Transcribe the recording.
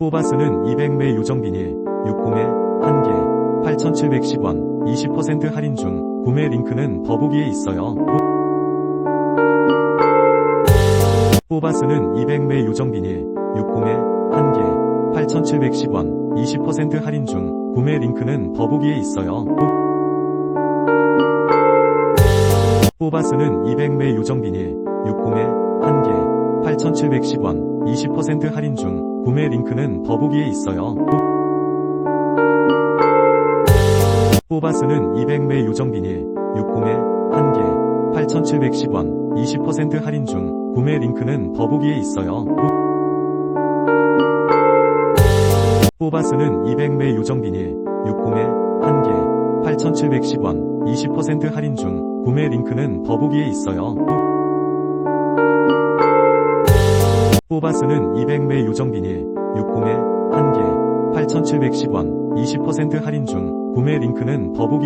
뽑아 쓰는 200매 요정 비닐 60에 1개 8,710원 20% 할인 중 구매 링크는 더보기에 있어요. 뽑아 쓰는 200매 요정 비닐 60에 1개 8,710원 20% 할인 중 구매 링크는 더보기에 있어요. 뽑아 쓰는 200매 요정 비닐 60에 1개 8,710원 20% 할인 중 구매 링크는 더보기에 있어요. 뽑아쓰는 200매 요정 비닐 60에 1개 8,710원 20% 할인 중 구매 링크는 더보기에 있어요. 뽑아쓰는 200매 요정 비닐 60에 1개 8,710원 20% 할인 중 구매 링크는 더보기에 있어요. 뽑아 쓰는 200매 요정 비닐 60에 1개 8,710원 20% 할인 중 구매 링크는 더보기